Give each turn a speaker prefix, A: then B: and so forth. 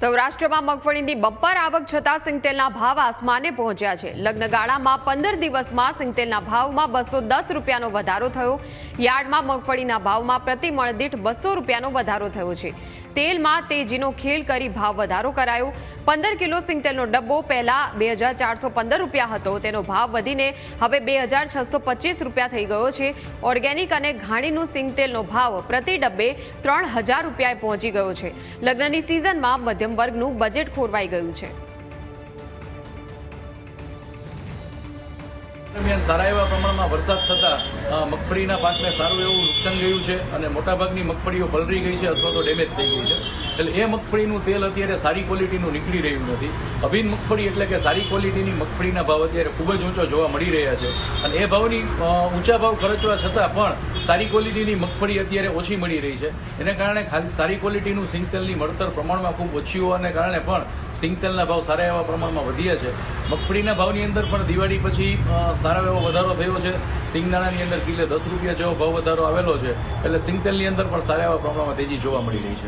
A: સૌરાષ્ટ્રમાં મગફળીની બમ્પર આવક છતાં સિંગતેલના ભાવ આસમાને પહોંચ્યા છે. લગ્નગાળામાં પંદર દિવસમાં સિંગતેલના ભાવમાં બસો દસ રૂપિયાનો વધારો થયો. યાર્ડમાં મગફળીના ભાવમાં પ્રતિ દીઠ બસો રૂપિયાનો વધારો થયો છે. તેલમાં તેજીનો ખેલ કરી ભાવ વધારો કરાયો. પંદર કિલો સિંગતેલનો ડબ્બો પહેલા બે હજાર ચારસો પંદર રૂપિયા હતો. તેનો ભાવ વધીને હવે બે હજાર છસો પચીસ રૂપિયા થઈ ગયો છે. ઓર્ગેનિક અને ઘાણીનું સિંગતેલનો ભાવ પ્રતિ ડબ્બે ત્રણ હજાર રૂપિયાએ પહોંચી ગયો છે. લગ્નની સિઝનમાં મધ્યમ વર્ગનું બજેટ ખોરવાઈ ગયું છે.
B: દરમિયાન સારા એવા પ્રમાણમાં વરસાદ થતાં મગફળીના પાકને સારું એવું નુકસાન ગયું છે અને મોટાભાગની મગફળીઓ પલરી ગઈ છે અથવા તો ડેમેજ થઈ ગઈ છે. એટલે એ મગફળીનું તેલ અત્યારે સારી ક્વોલિટીનું નીકળી રહ્યું નથી. અભિન મગફળી એટલે કે સારી ક્વોલિટીની મગફળીના ભાવ અત્યારે ખૂબ જ ઊંચો જોવા મળી રહ્યા છે. અને એ ભાવની ઊંચા ભાવ ખર્ચવા છતાં પણ સારી ક્વોલિટીની મગફળી અત્યારે ઓછી મળી રહી છે. એને કારણે ખાલી સારી ક્વોલિટીનું સિંગતેલની મળતર પ્રમાણમાં ખૂબ ઓછી હોવાને કારણે પણ સિંગતેલના ભાવ સારા એવા પ્રમાણમાં વધ્યા છે. મગફળીના ભાવની અંદર પણ દિવાળી પછી સારો એવો વધારો થયો છે. સિંગદાણાની અંદર કિલે દસ રૂપિયા જેવો ભાવ વધારો આવેલો છે. એટલે સિંગતેલની અંદર પણ સારા એવા પ્રમાણમાં તેજી જોવા મળી રહી છે.